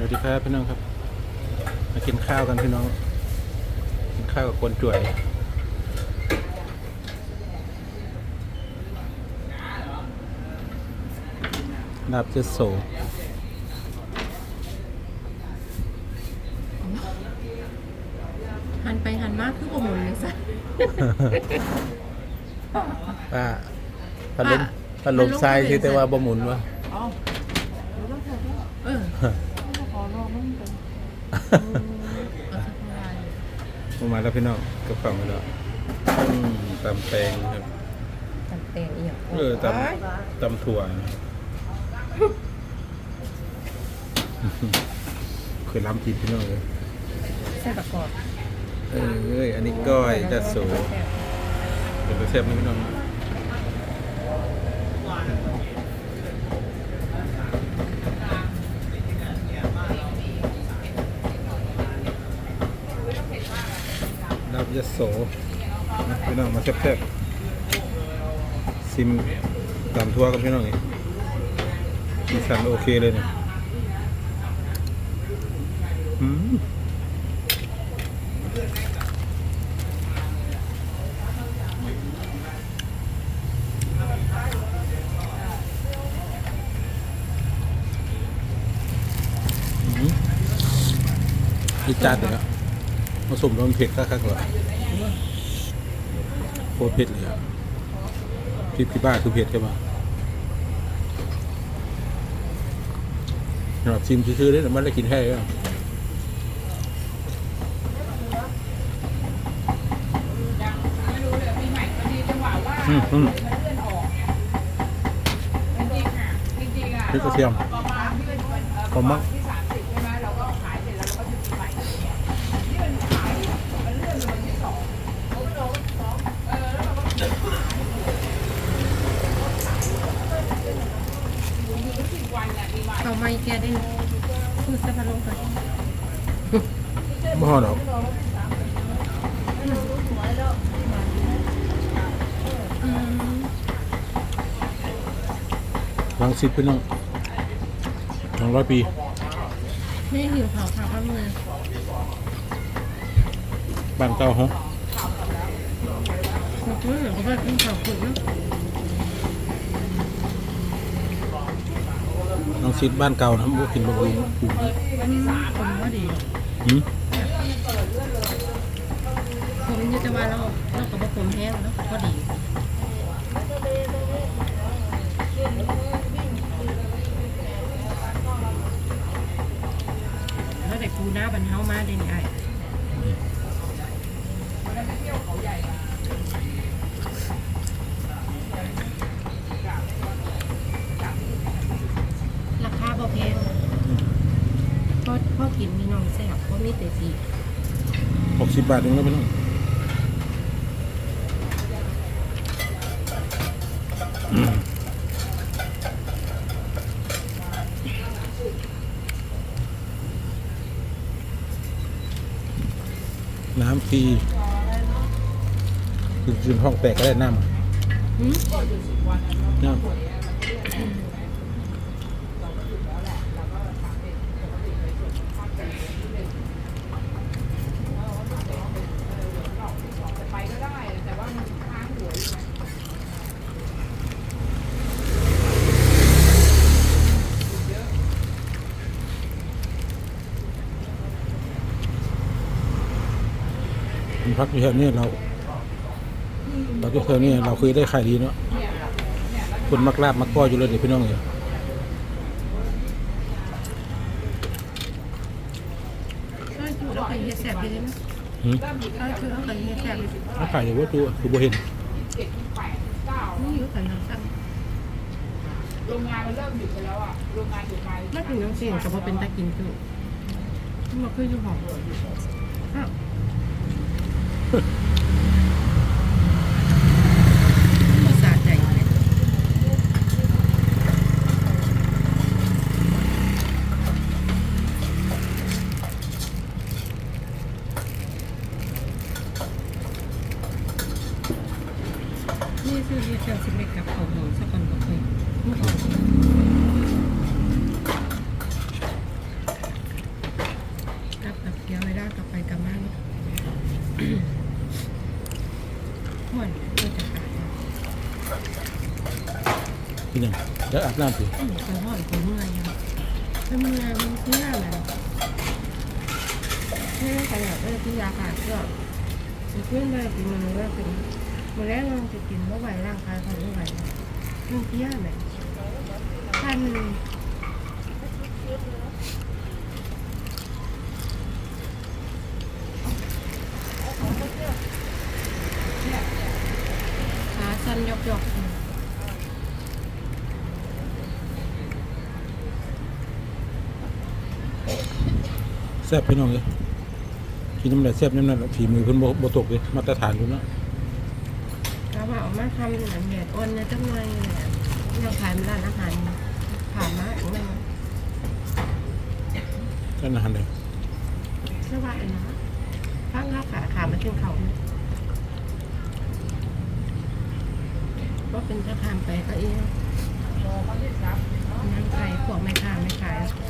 สวัสดีครับพี่น้องครับ มากินข้าวกันพี่น้อง กินข้าวกับคนจ่วยลาบเจดโสหันไปหันมากคือบ่หมุนเลยสัป้าพัดลมป้าพัดลมทรายพัดลมที่แต่ว่าบ่หมุนวะเออขอรอ มันเป็นเอาสักเท่าไหร่มาแล้วพี่น้องกับฝั่งมาแล้วอืมตำแตงครับ จำแตงอีหยังเออตำตำถั่วนะครับเคยล้ำกินพี่น้องเลยใส่ประกอบเออเอ้ยอันนี้ก้อยจัดโสเป็นตัวเซฟนะพี่น้องลาบ ยะโสนะพี่น้องมาแซ่บๆซิมตามทั่วกับพี่น้องนี่สีสันโอเคเลยเนี่ยอืมอีจัดเลยอะ ผสมรวมเผ็ดคักๆเลยโคตรเผ็ดเลยอะพี่พี่บ้าคือเผ็ดใช่ปะสำหรับชิมซื้อๆได้แต่มันได้กินแค่นี้อืมอืมพริกกระเทียมหอมมาก เอา ไม้แกได้คือสะพานลงไปไม่หอดอกลังสิบพี่น้องสองร้อยปีไม่หิวขาวขาวข้าวมือบ้านเก่าฮะบอกว่าเขาว่ากินข้าขุ่นเนาะ ลังสิบบ้านเก่านะบ่กินบะบุงปูอืมผมว่าดีหืมผมอยุติว่าเราเรากับว่าผมแห้งแล้วก็ดีแล้วแต่กูหน้าบันเทามาเด่นไอราคาบ่แพงพ่อพ่อ กินมีน้องแซ่บเพราะมีแต่สีหกสิบบาทเองแล้วพี่น้องอืมน้ำฟรีคือคืนห้องแตกก็ได้น้ำหืมน้ำ พักอยู่แถวนี้เราเราอยู่แถวนี้เราเคยได้ขายดีเนาะคนมักลาบมักก้อยอยู่เลยเดี๋ยวพี่น้องเนี่ยก็คือเราเคยเฮ็ดแซ่บดีนะหืมก็คือเราเคยเฮ็ดแซ่บดีเขาขายอยู่ว่าตัวคือบ่เห็นนี่อยู่กันทั้งสั้นโรงงานมันเริ่มหยุดไปแล้วอะ โรงงานหยุดไปแล้วถึงน้ำเสียงกับว่าเป็นตะกินคือมันคืออยู่หอม Huh. ยังแล้วอาบน้ำสิอืมไปห่อนไปเมื่อยอะไปเมื่อยมันเที่ยอะไรแค่ใครอยากได้ที่ยาขาดก็จะขึ้นได้กินมันก็เป็นมันแรกเราจะกินเมื่อไหร่ร่างกายเขาไม่ไหวมันเที่ยอะไรท่านขาสั้นยกยก แซ่บพี่น้องเลยกินน้ำลายแซ่บน้ำลายฝีมือเพิ่นบ่บ่ตกเลยมาตรฐานอยู่เนาะถ้าว่าเอามาทำเหมือนแดดอ้นเนี่ยจังเลยเนี่ยยังขายไม่ร้านอาหารผ่านมาอีกไหมท่านอาหารเลยสบายนะฟังข้าวขาขามาถึงเขาเนี่ยก็เป็นจะทานไปก็เองนั่งขายพวกไม่ค้าไม่ขาย เพ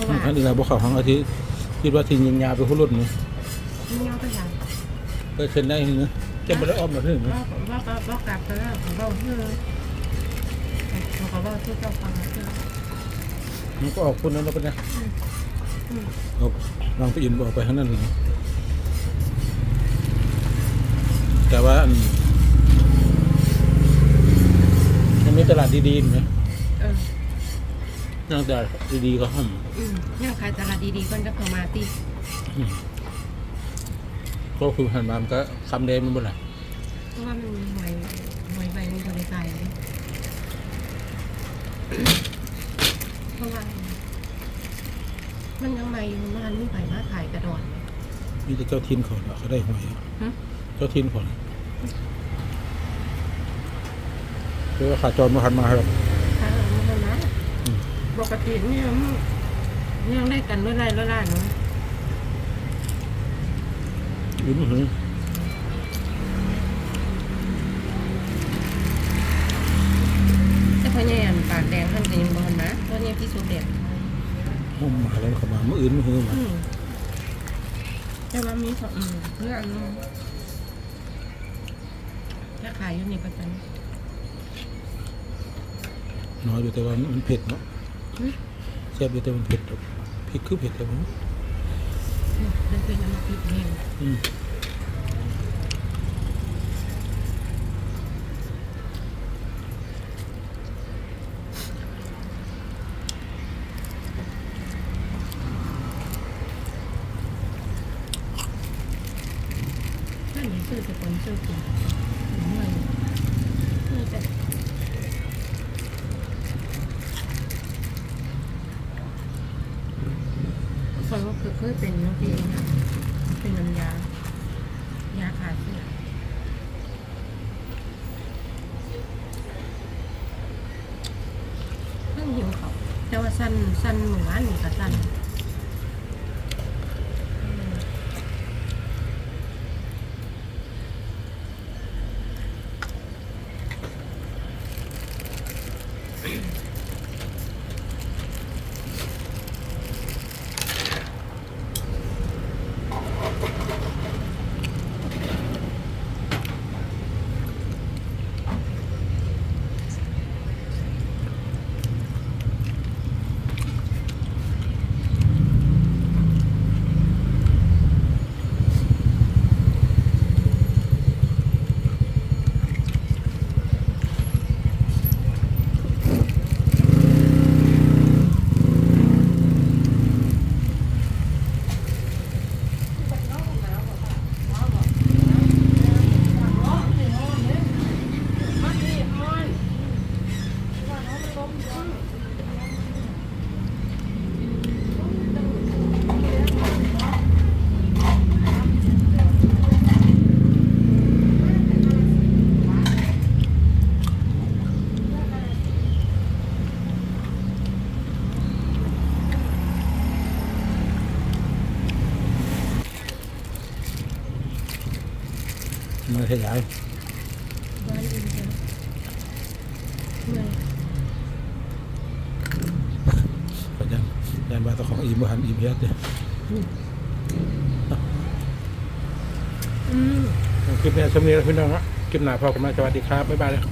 ราะว่าท่านอีกแล้วบ่เข้าห้องอาทิตย์คิดว่าทิ้งยิงยาไปหุ่นรถนี่มันเงาไปอย่างก็เช่นได้นี่นะจะบ่ได้อ้อมมาถึงนะว่าว่าว่าว่ากลับไปแล้วของเราเพื่อของเขาว่าที่เจ้าฟังคือมันก็ออกพุ่นนั้นแล้วเป็นไงอืมเอาลองไปอินบ่ออกไปข้างนั้นเลยแต่ว่าอันมันมีตลาดดีๆนะเออ นอกจากดีๆก็ห้ามอืมยังขายตลาดดีๆก่อนจะเข้ามาตีก็คือหันมามันก็คำเดมมันบ่ล่ะเพราะว่ามันหวยหวยใบมันบริการเลยเพราะว่ามันยังใหม่อยู่มันไม่ไปมาขายกระดอนมีแต่เจ้าทินเขาเนาะเขาได้หวยฮะเจ้าทินเขาเรียกว่าขาจรมาหันมาครับขายเอามานะอืม ปกติเนี่ยมันยังได้กันเรื่อยๆเรื่อยๆเนาะยิ้มหือแต่พอเนี่ยปากแดงท่านก็ยังบอลนะเพราะเนี่ยพี่สุเด็ดห้องมาแล้วเขามาเมื่ออื่นเมื่อหือมาอืมแต่ว่ามีสองอืมเพื่อนถ้าขายอยู่นี่ประจน้อยอยู่แต่ว่ามันเผ็ดเนาะำอืมแซ่บอยู่แต่มันเผ็ดพริกคือเผ็ดแต่ว่าเดินเป็นน้ำมันพริกแห้งอืม嗯ถ้ามีซื้อจะคนซื้อกินเมื่อยเมื่อยแต่ คนว่าคือเคยเป็นน้องพี่นะเป็นน้ำยายาขาดเสื่อเพิ่งหิวเขาแต่ว่าสั้นสั้นหมู่บ้านนี่ก็สั้น ให้ยายบ้านอื่นจะเมื่อยก็ยันยันว่าตะของอีมบ่หันอีมเฮ็ดเนี่ยอืมคลิปนี้ชมนี้แล้วพี่น้องฮะคลิปหน้าพอกันมาสวัสดีครับ บ๊ายบายเลย